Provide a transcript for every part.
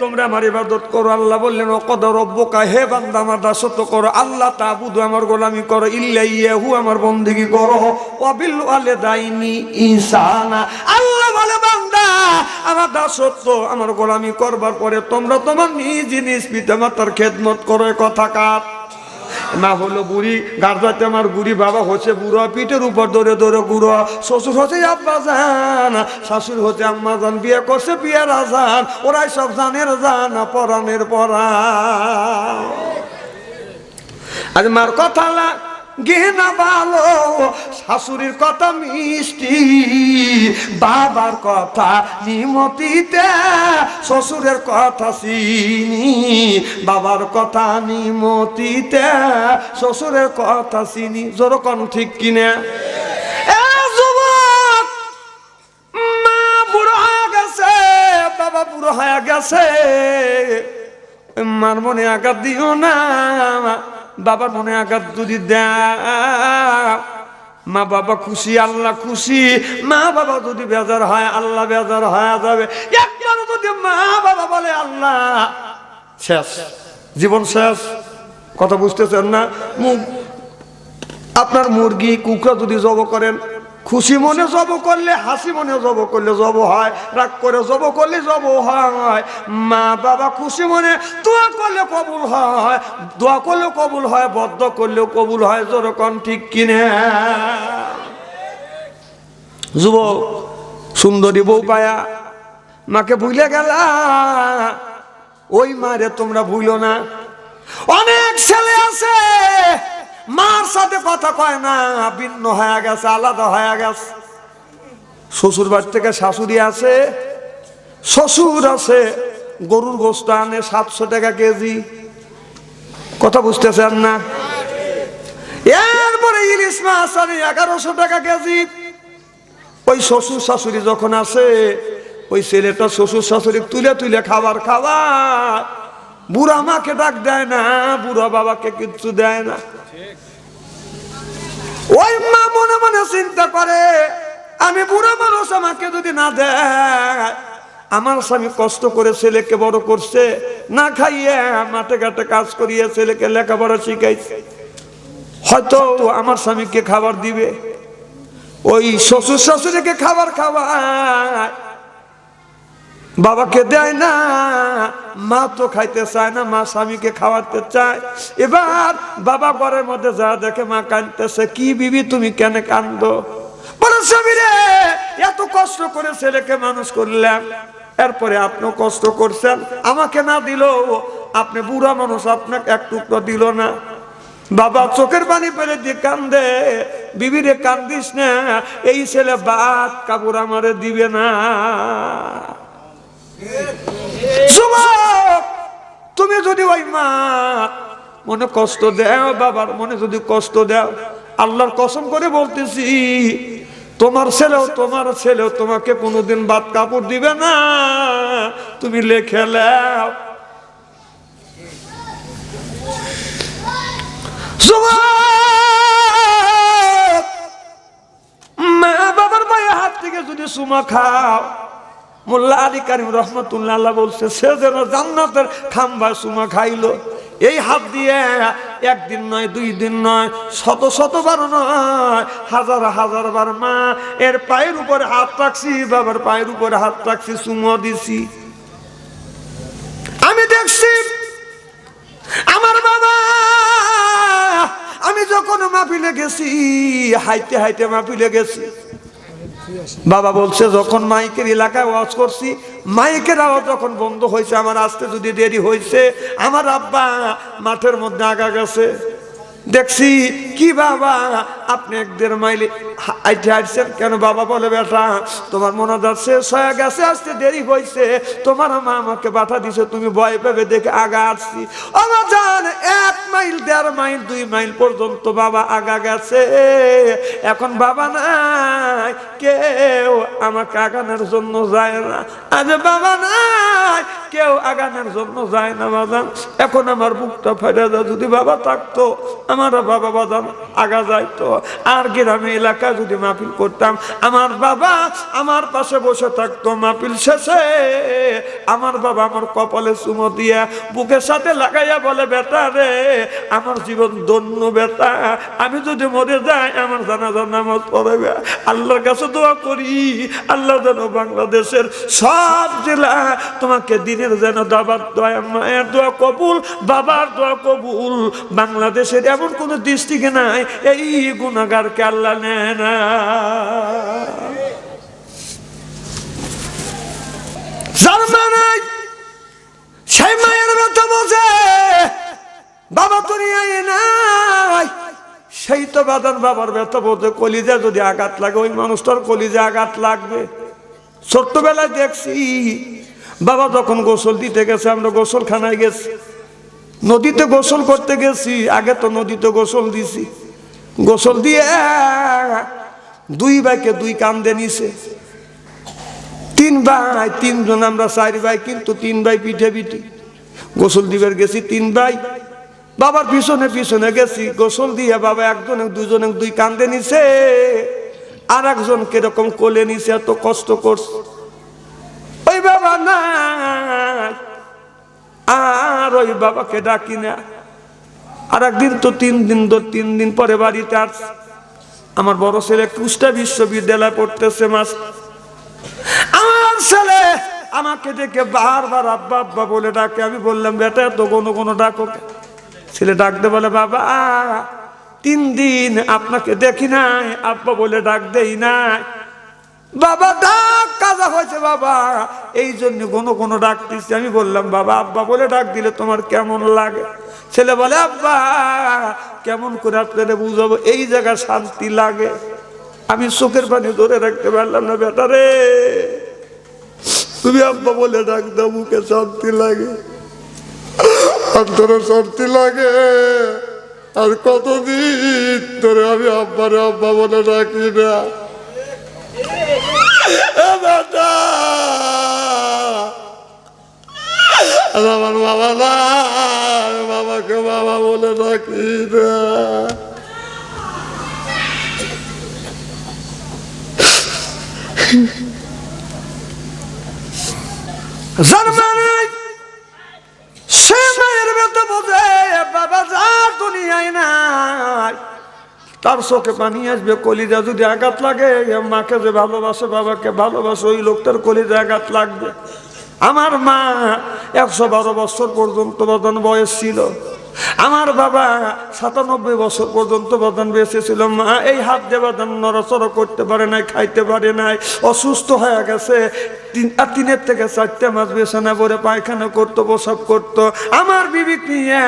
তোমরা আমার ইবাদত করো, আল্লাহ বললেন অকদ রব্বকা, হে বান্দা আমার দাসত্ব করো, আল্লাহ তাবুদু আমার গোলামি করো ইল্লা ইয়াহু আমার বন্দিগি করো অবিল আলে দাইনি ইসানা আল্লাহ বলে, বান্দা, আমার দাসত্ব আমার গোলামি করবার পরে তোমরা তোমার নিজ নিজ পিতামাতার খেদমত করো কথা কার? মা হলো বুড়ি গার্জাতে আমার বুড়ি বাবা হচ্ছে বুড়ো, পিঠের উপর ধরে ধরে গুড়ো। শ্বশুর হচ্ছে আব্বা জান শাশুর হচ্ছে আম্মা যান বিয়ে করছে বিয়ে রাজান ওরাই সব জানের জান, পরানের পরা। আজ মার কথা গেনা ভালো, শাশুড়ির কথা মিষ্টি, বাবার কথা নিমতিতে, শ্বশুরের কথা চিনি, বাবার কথা নিমতিতে, শ্বশুরের কথা চিনি। যেরকম ঠিক কিনে? বাবা বুড়ো হয়ে গেছে। মার মনে আঘাত দিও না। বাবার মনে আঘাত যদি দেয়, মা বাবা খুশি, আল্লাহ খুশি। মা বাবা যদি বেজার হয়, আল্লাহ বেজার হয়ে যাবে। একবার যদি মা বাবা বলে, আল্লাহ, শেষ, জীবন শেষ। কথা বুঝতেছেন না? আপনার মুরগি কুকুরা যদি জব করেন খুশি মনে জব করলে হাসি মনে জব করলে জব হয়, রাগ করে জব করলে জব হয়। মা বাবা খুশি মনে দোয়া করলে কবুল হয়, দোয়া করলে কবুল হয়, বদ্ধ করলেও কবুল হয়, যেরকম ঠিক কিনে। যুব সুন্দরী বউ পায়া, মাকে ভুলে গেলা। ওই মারে তোমরা ভুলো না। অনেক ছেলে আছে মার সাথে কথা কয় না, ভিন্ন হয়ে গেছে, আলাদা হয়ে গেছে। শ্বশুর বাড়ি থেকে শাশুড়ি আছে শ্বশুর আছে গরুর গোস্ত আনে সাতশো টাকা কেজি। কথা বুঝতেছেন না? এরপরে ইলিশ মাছ আনে এগারোশো টাকা কেজি। ওই শ্বশুর শাশুড়ি যখন আসে, ওই ছেলেটা শ্বশুর শাশুড়ি তুলে তুলে খাবার খাওয়া বুড়া মাকে ডাক দেয় না, বুড়া বাবাকে কিচ্ছু দেয় না। ওই মা মনে মনে চিন্তা করে, আমি বুড়া মানুষ আমাকে যদি না দেয়, আমার স্বামী কষ্ট করে ছেলেকে বড় করছে, না খাইয়ে মাঠে ঘাটে কাজ করিয়ে ছেলেকে লেখাপড়া শিখাইছে। হয়তো আমার স্বামীকে খাবার দিবে। ওই শ্বশুর শাশুড়িকে খাবার খাওয়ায় বাবাকে দেয় না, মা তো খাইতে চায় না, মা স্বামীকে খাওয়াতে চায়। এবার বাবা ঘরের মধ্যে যা দেখে মা কাঁদতেছে, কি বিবি তুমি কেন কান্দো স্বামী রে, এত কষ্ট করে ছেলেকে মানুষ করলাম। এরপরে আপনি কষ্ট করছেন, আমাকে না দিল আপনি বুড়া মানুষ আপনাকে এক টুকরো দিল না। বাবা চোখের পানি পেলে দিয়ে কান্দে বিবিরে কান্দিস না, এই ছেলে বাদ কাপড় আমারে দিবে না। তুমি যদি ওই মা, মনে কষ্ট দেও, বাবার মনে যদি কষ্ট দেও, আল্লাহর কসম করে বলতেছি, তোমার ছেলেও তোমার ছেলেও তোমাকে কোনোদিন বাদ কাপড় দিবে না। তুমি লেখে লেও মা বাবার মায়ের হাত থেকে যদি সুমা খাও মোল্লা আলী কারিম রহমতুল্লাহ বলছে, সে যেন জান্নাতের খাম্বা সুমা খাইলো। এই হাত দিয়ে একদিন নয়, দুই দিন নয়, শত শতবার নয়, হাজার হাজার বার মা, এর পায়ের উপরে হাত রাখছি, বাবার পায়ের উপরে হাত রাখছি সুমো দিছি। আমি দেখছি, আমার বাবা, আমি যখন মাপিলে গেছি, হাইতে হাইতে মাপিলে গেছি। বাবা বলছে, যখন মাইকের এলাকায় ওয়াজ করছি, মাইকের আওয়াজ যখন বন্ধ হয়েছে, আমার আসতে যদি দেরি হয়েছে, আমার আব্বা মাঠের মধ্যে আগা গেছে। দেখছি, কি বাবা? আপনি এক দেড় মাইলে আইটে কেন বাবা বলে, বেটা, তোমার মনাজার শেষ হয়ে গেছে, আসতে দেরি হয়েছে তোমার মা আমাকে বাধা দিছে, তুমি ভয় পেবে দেখে আগা আসছি। আমার এক মাইল, দেড় মাইল, দুই মাইল পর্যন্ত বাবা আগা গেছে। এখন বাবা নাই, কেউ আমাকে আগানোর জন্য যায় না। আজ বাবা নাই কেউ আগানোর জন্য যায় না বাজান। এখন আমার বুকটা ফেটে যায় যদি বাবা থাকতো, আমার বাবা বাজান আগা যাইতো। আর গ্রামে এলাকায় যদি মাহফিল করতাম, আমার বাবা আমার পাশে বসে থাকতো মাহফিল শেষে। আমার বাবা আমার কপালে চুমো দিয়া বুকের সাথে লাগাইয়া বলে, বেটা রে, আমার জীবন ধন্য বেটা। আমি যদি মরে যাই, আমার জানাজার নামাজ পড়াবে। আল্লাহর কাছে দোয়া করি, আল্লাহ যেন বাংলাদেশের সব জেলা তোমাকে দিনের যেন দাবার দোয়া, মায়ের দোয়া কবুল, বাবার দোয়া কবুল। বাংলাদেশের এমন কোনো দৃষ্টিকে নাই, এই গুণাগারকে আল্লাহ নেয় না। সেই ব্যথা বোঝে, বাবা নাই। সেই তো বাদান বাবার ব্যথা বোঝে, কলিজা যদি আঘাত লাগে, ওই মানুষটার কলিজা আঘাত লাগবে। ছোট্টবেলায় দেখছি বাবা যখন গোসল দিতে গেছে, আমরা গোসলখানায় গেছি। নদীতে গোসল করতে গেছি, আগে তো নদীতে গোসল দিছি। গোসল দিয়ে দুই ভাইকে দুই কান্দে নিছে। তিন ভাই, তিনজন আমরা চার ভাই, কিন্তু তিন ভাই পিঠে পিঠি। গোসল দিবার গেছি তিন ভাই। বাবার পিছনে পিছনে গেছি, গোসল দিয়ে বাবা একজনে দুজনে দুই কান্দে নিছে। আর একজন কীরকম কোলে নিছে, এত কষ্ট করছে। ওই বাবাকে ডাকি না। আর একদিন তো তিন দিন তো তিন দিন পরে বাড়িতে আসছে আমার বড় ছেলে কুষ্টা বিশ্ববিদ্যালয়ে পড়তেছে মাস। আমার ছেলে আমাকে দেখে বারবার আব্বা আব্বা বলে ডাকে। আমি বললাম, বেটা তো কোনো কোনো ডাকো কেন?" ছেলে ডাকতে বলে, বাবা, তিন দিন আপনাকে দেখি নাই, আব্বা বলে ডাক দেই নাই। বাবা, ডাক কাজা হয়েছে বাবা। এই জন্য কোনো কোনো ডাক দিচ্ছি আমি বললাম, বাবা, আব্বা বলে ডাক দিলে তোমার কেমন লাগে? ছেলে বলে, আব্বা, কেমন করে আপনাদের বুঝাবো? এই জায়গা শান্তি লাগে। আমি চোখের পানি ধরে রাখতে পারলাম না, বেটা রে। তুমি আব্বা বলে ডাক দাও, মুখে শান্তি লাগে। অন্তরে শান্তি লাগে। আর কতদিন ধরে আমি আব্বারে, আব্বা বলে ডাকি না? না বাবাকে বাবা বলে ডাকি না সে মায়ের বেতা বোঝে বাবা যা দুনিয়ায় নাই তার চোখে পানি আসবে, কলিজা যদি আঘাত লাগে মাকে যে ভালোবাসে, বাবাকে ভালোবাসে, ওই লোকটার কলিজা আঘাত লাগবে। আমার মা একশো বারো বছর পর্যন্ত বয়স ছিল। আমার বাবা সাতানব্বই বছর পর্যন্ত বদন বেঁচে ছিল মা এই হাত দিয়ে বদন নড়াচড়া করতে পারে নাই, খাইতে পারে নাই, অসুস্থ হয়ে গেছে। আর তিনের থেকে চারটে মাস বেছানা পরে পায়খানা করতো, প্রসাব করতো। আমার বিবিক নিয়ে,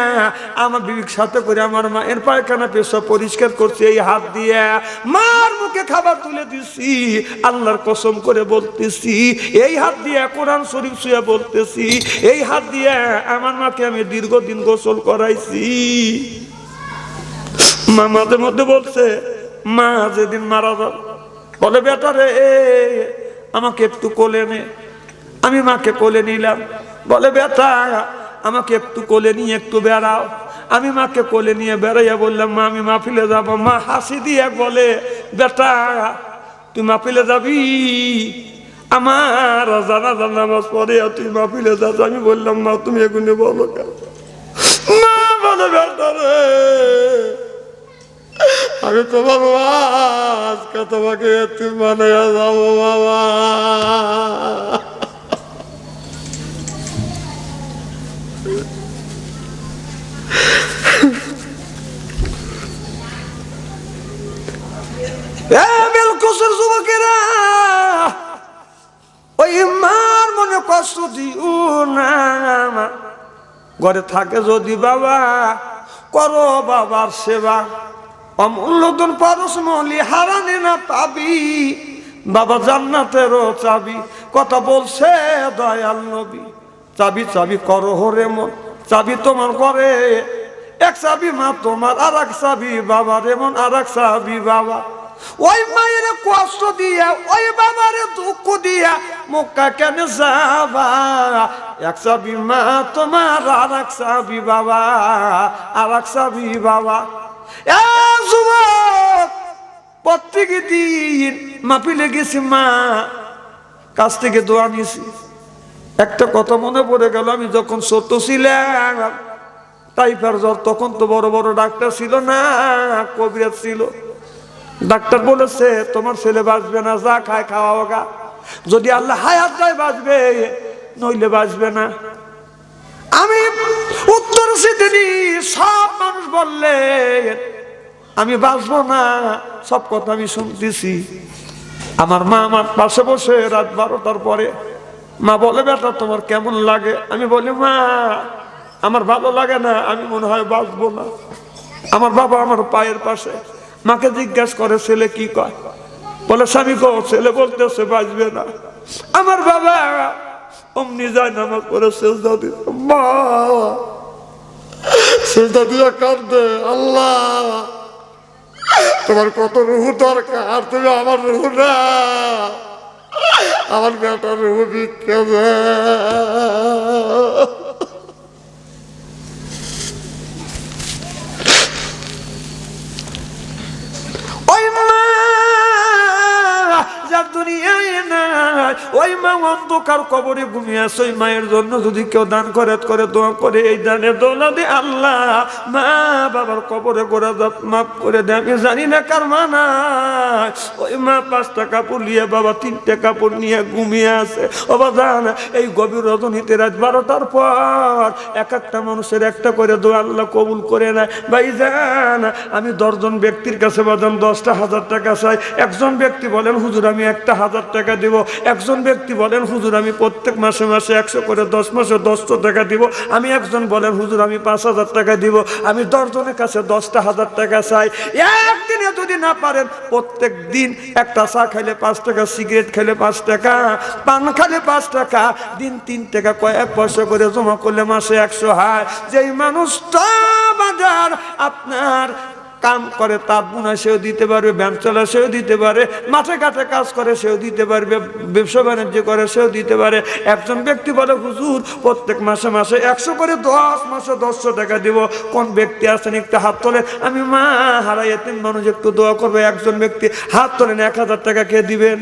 আমার বিবিক সাথে করে আমার মায়ের পায়খানা পেশাব পরিষ্কার করছে এই হাত দিয়ে। মার মুখে খাবার তুলে দিছি, আল্লাহর কসম করে বলতেছি, এই হাত দিয়ে কোরআন শরীফ শুয়ে বলতেছি, এই হাত দিয়ে আমার মাকে আমি দীর্ঘদিন গোসল করাইছি। মা মাঝে মধ্যে বলছে, মা, যেদিন মারা যাবে। বলে, বেটা রে, আমাকে একটু কোলে নে। আমি মাকে কোলে নিলাম। বলে, বেটা, আমাকে একটু কোলে নিয়ে একটু বেড়াও। আমি মাকে কোলে নিয়ে বেড়াইয়া বললাম, মা, আমি মাহফিলে যাব। মা হাসি দিয়ে বলে, বেটা, তুই মাহফিলে যাবি? আমার জানা জানা পড়ে আর তুই মাহফিলে যাস। আমি বললাম, মা, তুমি এগুলো বলো কেন? বলে বেটা রে। আমি তোমার আজকে তোমাকে একটু মানে যাব বাবা। ঘরে থাকে যদি বাবা, করো বাবার সেবা। অমূল্য দিন পরশ মলি, হারানি না পাবি। বাবা জান্নাতেরও চাবি, কথা বলছে দয়াল নবী। চাবি চাবি করো হরে মন, চাবি তোমার ঘরে। এক চাবি মা তোমার আর এক চাবি বাবা রেমন আর এক চাবি বাবা। ওই মায়ের কষ্ট দিয়া, ওই বাবারে দুঃখ দিয়া মুখা কেন যাবা? এক মা, তোমার আর এক বাবা আর এক চাবি বাবা প্রত্যেক দিন মাপিলে লেগেছি মা, কাছ থেকে দোয়া নিয়েছি একটা কথা মনে পড়ে গেল, আমি যখন ছোট ছিলাম টাইফার জ্বর তখন তো বড় বড় ডাক্তার ছিল না, কবিরাজ ছিল। ডাক্তার বলেছে, তোমার ছেলে বাঁচবে না, যা খায় খাওয়া হোগা যদি আল্লাহ হায়াত দেয় বাঁচবে, নইলে বাঁচবে না। আমি উত্তর সিদ্ধি সব মানুষ বললে, আমি বাঁচবো না। সব কথা আমি শুনতেছি। আমার মা আমার পাশে বসে রাত বারোটার পরে, মা, বলে বেটা, তোমার কেমন লাগে? আমি বলি, মা, আমার ভালো লাগে না, আমি মনে হয় বাঁচবো না। আমার বাবা আমার পায়ের পাশে মাকে জিজ্ঞাসা করে, ছেলে কি কয়? বলে, স্বামী কো ছেলে বলতেছে বাঁচবে না। আমার বাবা অমনি যায় নামাজ পড়ে শেষ দাদি মা সেটা দিয়ে কাঁদবে, আল্লাহ। তোমার কত রুহু দরকার, তুমি আমার রুহু না। আমার বেটার রুহু ভিক্ষা নাই ওই মা অন্ধকার কবরে ঘুমিয়ে আছে, ওই মায়ের জন্য যদি কেউ দান করে করে দোয়া করে, এই দানের দোলা দে আল্লাহ। মা, বাবার কবরে গোড়া দাঁত মাফ করে দে, আমি জানি না কার মা নাই। ওই মা পাঁচটা কাপড় নিয়ে, বাবা তিনটে কাপড় নিয়ে ঘুমিয়ে আছে। ও বাজান এই গভীর রজনীতে রাত বারোটার পর এক একটা মানুষের একটা করে দোয়া আল্লাহ কবুল করে নেয়। ভাই যান আমি দশজন ব্যক্তির কাছে বাজান দশটা হাজার টাকা চাই। একজন ব্যক্তি বলেন, হুজুর, আমি একটা হাজার টাকা দিব। একজন ব্যক্তি বলেন, হুজুর, আমি প্রত্যেক মাসে মাসে একশো করে দশ মাসে দশশো টাকা দিব। আমি একজন বলেন, হুজুর, আমি পাঁচ হাজার টাকা দিব। আমি দশজনের কাছে দশটা হাজার টাকা চাই। একদিনে যদি না পারেন, প্রত্যেক দিন একটা চা খাইলে পাঁচ টাকা, সিগারেট খেলে পাঁচ টাকা, পান খালে পাঁচ টাকা, দিন তিন টাকা কয়েক পয়সা করে জমা করলে মাসে একশো হায় যেই মানুষটা বাজার আপনার কাম করে তাপ বোনা সেও দিতে পারবে, ব্যায়াম চলা সেও দিতে পারে, মাঠে ঘাটে কাজ করে সেও দিতে পারবে, ব্যবসা বাণিজ্য করে সেও দিতে পারে। একজন ব্যক্তি বলে, হুজুর, প্রত্যেক মাসে মাসে একশো করে দশ, মাসে দশশো টাকা দিব। কোন ব্যক্তি আছেন একটু হাত তোলে, আমি মা হারাই এতিম মানুষ একটু দোয়া করবে। একজন ব্যক্তি হাত তোলেন, এক হাজার টাকা খেয়ে দিবেন।